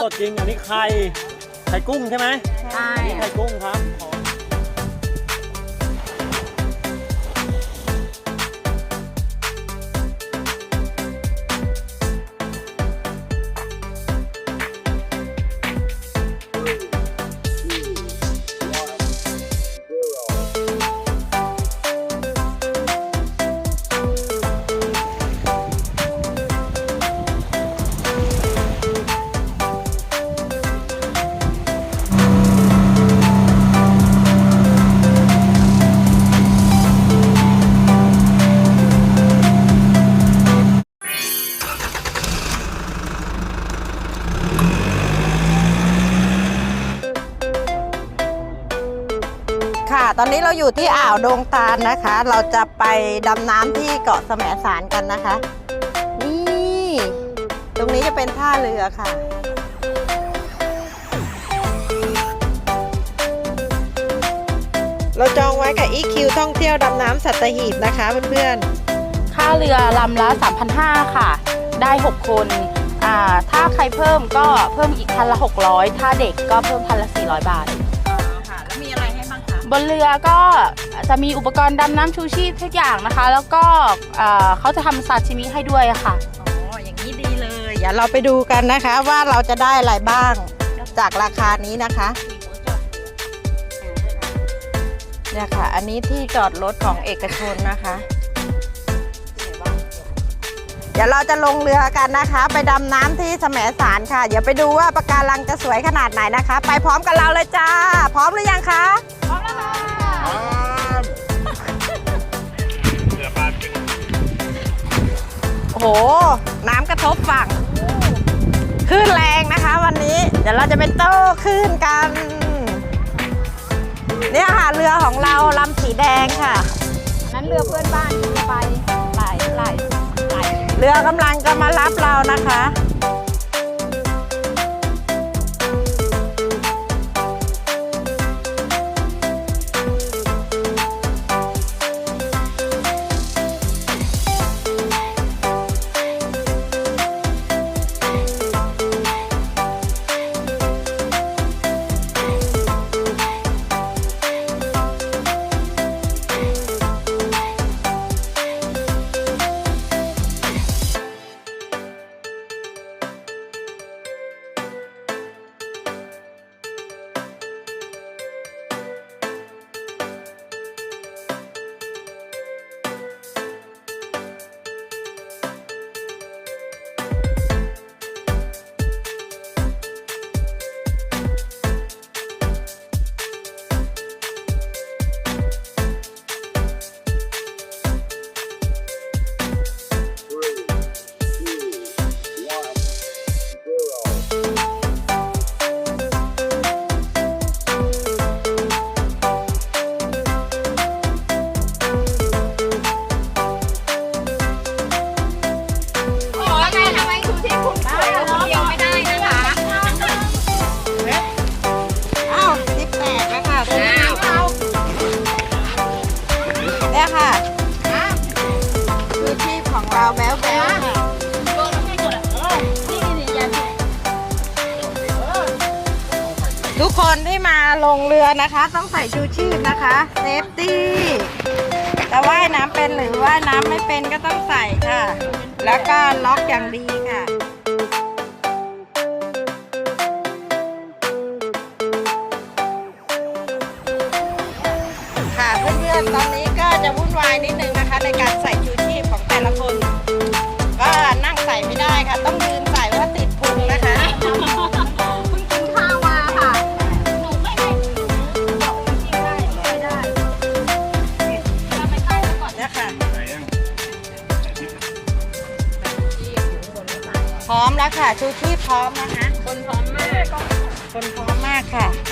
สดจริง อันนี้ไข่ ไข่กุ้งใช่ไหมใช่อันนี้ไข่กุ้งครับ อนนี้เราอยู่ที่อ่าวดงตาลนะคะ เราจะไปดำน้ำที่เกาะแสมสารกันนะคะ นี่ ตรงนี้จะเป็นท่าเรือค่ะเราจองไว้กับ EQ ท่องเที่ยวดำน้ำสัตหีบนะคะเพื่อนๆ ค่าเรือลำละ 3,500 ค่ะ ได้ 6 คนอ่าถ้าใครเพิ่มก็เพิ่มอีกพันละ 600 ถ้าเด็กก็เพิ่มพันละ 400 บาท บนเรือก็จะมีอุปกรณ์ดำน้ำชูชีพทุกอย่างนะคะ แล้วก็อ่าเขาจะทำซาชิมิให้ด้วยค่ะ อ๋อ อย่างนี้ดีเลย เดี๋ยวเราไปดูกันนะคะว่าเราจะได้อะไรบ้าง จากราคานี้นะคะเนี่ยค่ะ อันนี้ที่จอดรถของเอกชนนะคะ เดี๋ยวเราจะลงเรือกันนะคะ ไปดำน้ำที่แสมสารค่ะ เดี๋ยวไปดูว่าปะการังจะสวยขนาดไหนนะคะ ไปพร้อมกับเราเลยจ้า พร้อมหรือยังคะ โอ้โห น้ำกระทบฝั่งคลื่นแรงนะคะ วันนี้ เดี๋ยวเราจะเป็นโต้คลื่นกัน เนี่ยค่ะเรือของเราลำสีแดงค่ะ นั้นเรือเพื่อนบ้านที่จะไปหลายหลายหลายเรือกำลังจะมารับเรานะคะ ทุกคนที่มาลงเรือนะคะ ต้องใส่ชูชีพนะคะเซฟตี้จะว่ายน้ำเป็นหรือว่ายน้ำไม่เป็นก็ต้องใส่ค่ะ แล้วก็ล็อกอย่างดีค่ะค่ะเพื่อนๆตอนนี้ก็จะวุ่นวายนิดนึงนะคะในการใส่ชูชีพของแต่ละคน พร้อมแล้วค่ะ ชูชีพพร้อมนะคะ คนพร้อมมาก คนพร้อมมากค่ะ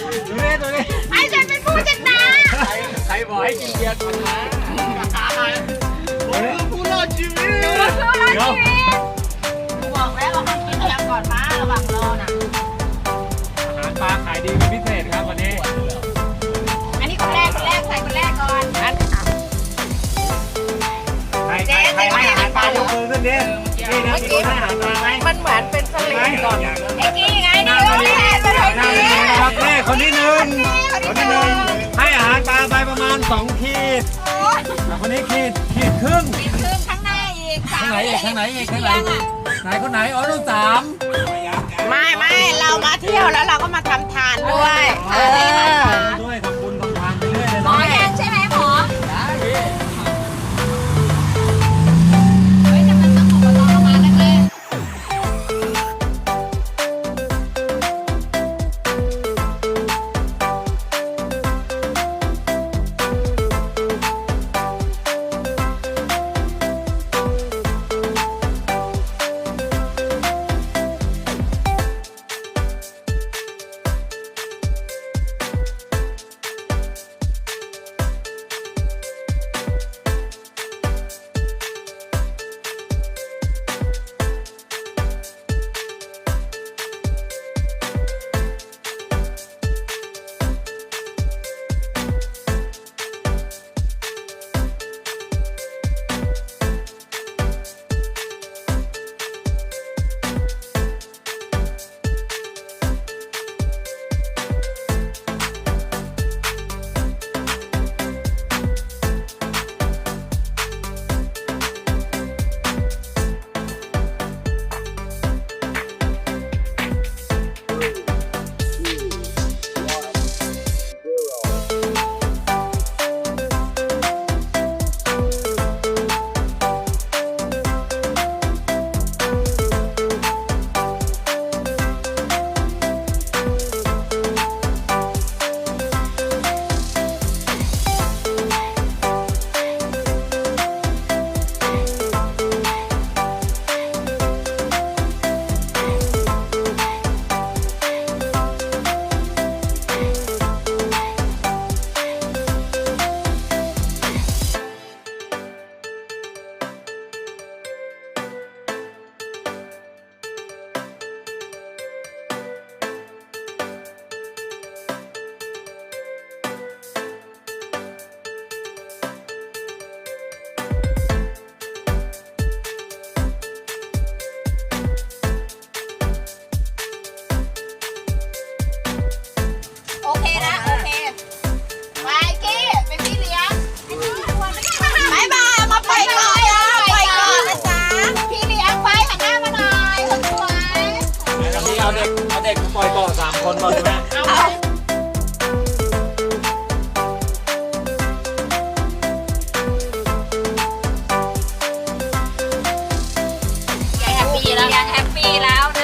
ดูนี่ดูนี่ให้ฉันเป็นผู้ชนะใครใครบอกให้กินเบียร์ก่อนนะผมคือผู้รอดชีวิตเดี๋ยวกูบอกแล้วว่าให้กินแอมก่อนมาระหว่างรอน่ะอาหารปลาขายดีเป็นพิเศษครับวันนี้อันนี้คนแรกคนแรกใส่คนแรกก่อนอันอะใครใครใครให้อาหารปลายกมือขึ้นดิ นี่นะมีคนให้อาหารปลาไหมมันเหมือนเป็นสลิงก่อนไหมไอ้กี้ไงนี่นั่งดูมานี่นี่ตัวนั่งนี้มานี่ครับนี่คนที่หนึ่งคนที่หนึ่งให้อาหารปลาไปประมาณสองขีดอะคนนี้ขีดขีดครึ่งครึ่งข้างหน้าอีกข้างไหนอีกข้างไหนอีกข้างไหนไหนคนไหนอ๋อลูกสามไม่ไม่เรามาเที่ยวแล้วเราก็มาทำทานด้วยเออด้วยทำ แฮปปี้แล้ว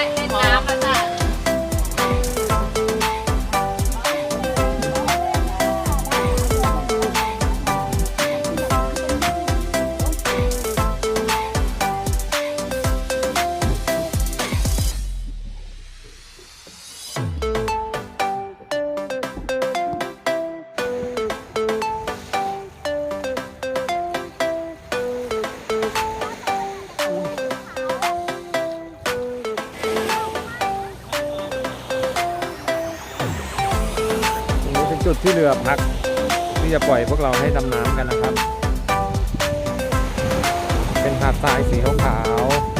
จะปล่อยพวกเราให้ดำน้ำกันนะครับ เป็นหาดทรายสีขาวๆ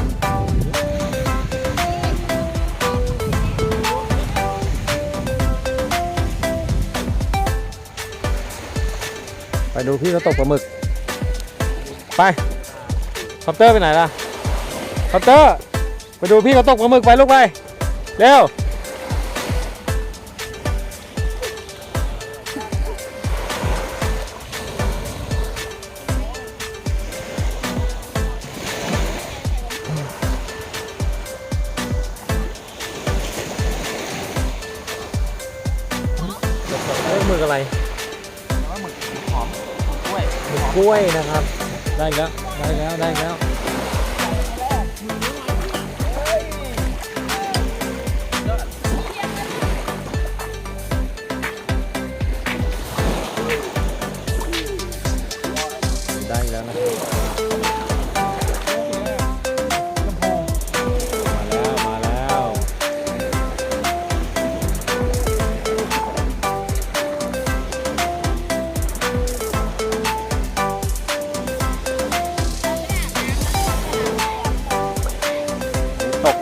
ไปดูพี่เขาตกปลาหมึก ไปคอปเตอร์ไปไหนล่ะคอปเตอร์ ไปดูพี่เขาตกปลาหมึกไปลูกไป เร็ว เอ้ยหมึกอะไรว่าหมึกหอมกล้วยหมึกกล้วยนะครับ ได้แล้วได้แล้วได้แล้ว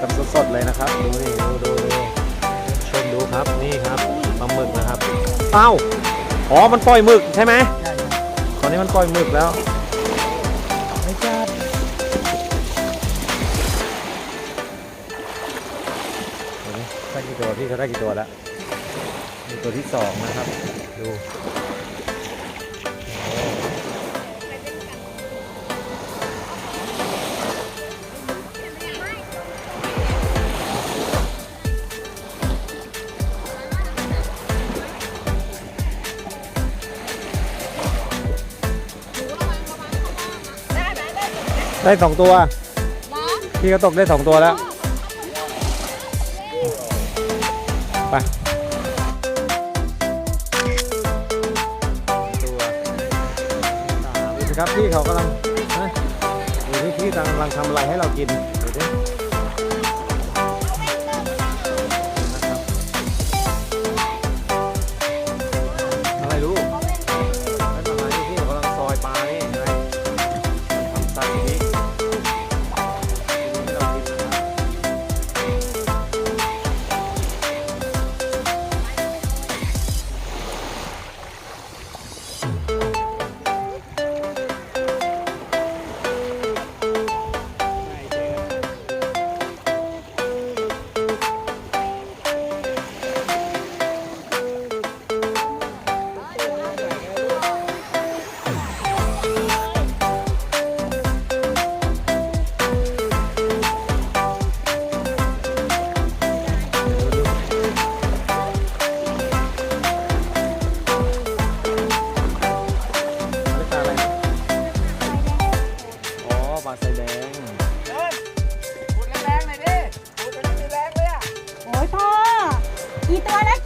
กันสดๆเลยนะครับ ดูนี่ดูดูดูชมดูครับนี่ครับปลาหมึกนะครับเอ้าอ๋อมันปล่อยหมึกใช่ไหมตอนนี้มันปล่อยหมึกแล้วไม่จับได้กี่ตัวพี่เขาได้กี่ตัวแล้วมีตัวที่สองนะครับ ดู ได้สองตัว พี่ก็ตกได้สองตัวแล้วไปตัวดูสิครับพี่เขากำลังดูที่พี่กำลังทำอะไรให้เรากินดูดิ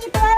กี่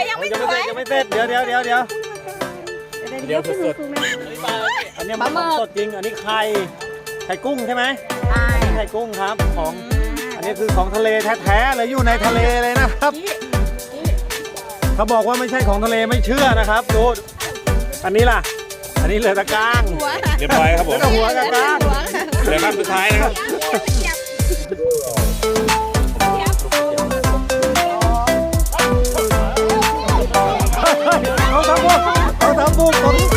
วยยังไม่ยังสไม่วเสร็ยจยังไม่เสร็จเดี๋ยวเดี๋ยวเดี๋ยวเดี๋ยวเดี๋ยวสดอันนี้มันสดจริง อันนี้ไข่ไข่กุ้งใช่ไหมใช่ไข่กุ้งครับของ อันนี้คือของทะเลแท้ๆเลยอยู่ในทะเลเลยนะครับ เขาบอกว่าไม่ใช่ของทะเลไม่เชื่อนะครับดูอันนี้ล่ะ อันนี้เหลือแตะกร้างหัวเรียบร้อยครับผมแล้วก็หัวกับกร้างเหลือขั้นสุดท้ายนะครับ ต้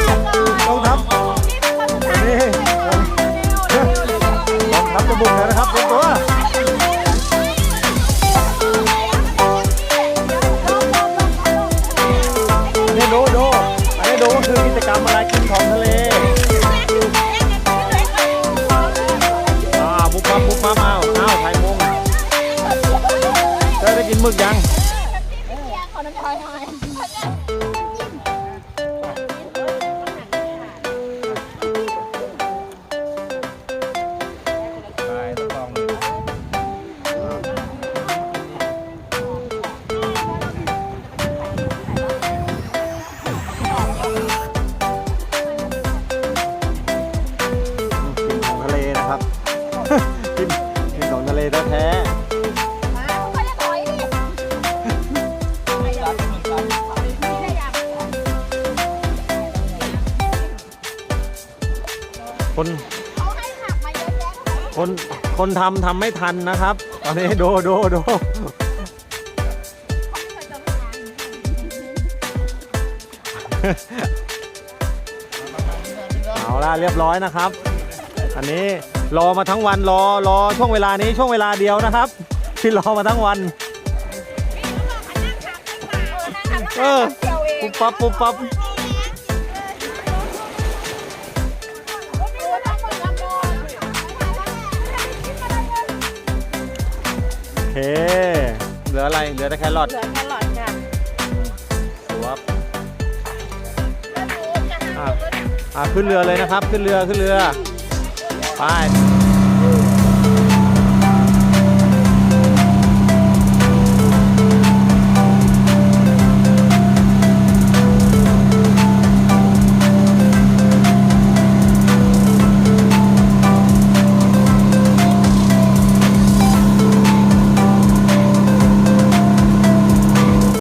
คนคนทำทำไม่ทันนะครับ ตอนนี้ดูดูดูเอาล่ะเรียบร้อยนะครับ อันนี้รอมาทั้งวันรอรอช่วงเวลานี้ช่วงเวลาเดียวนะครับ ที่รอมาทั้งวันเออปุ๊บปั๊บปุ๊บปั๊บ เค เหลืออะไร เหลือแต่แครอทเหลือแครอทค่ะสวบอะอะขึ้นเรือเลยนะครับ ขึ้นเรือ ขึ้นเรือ ไป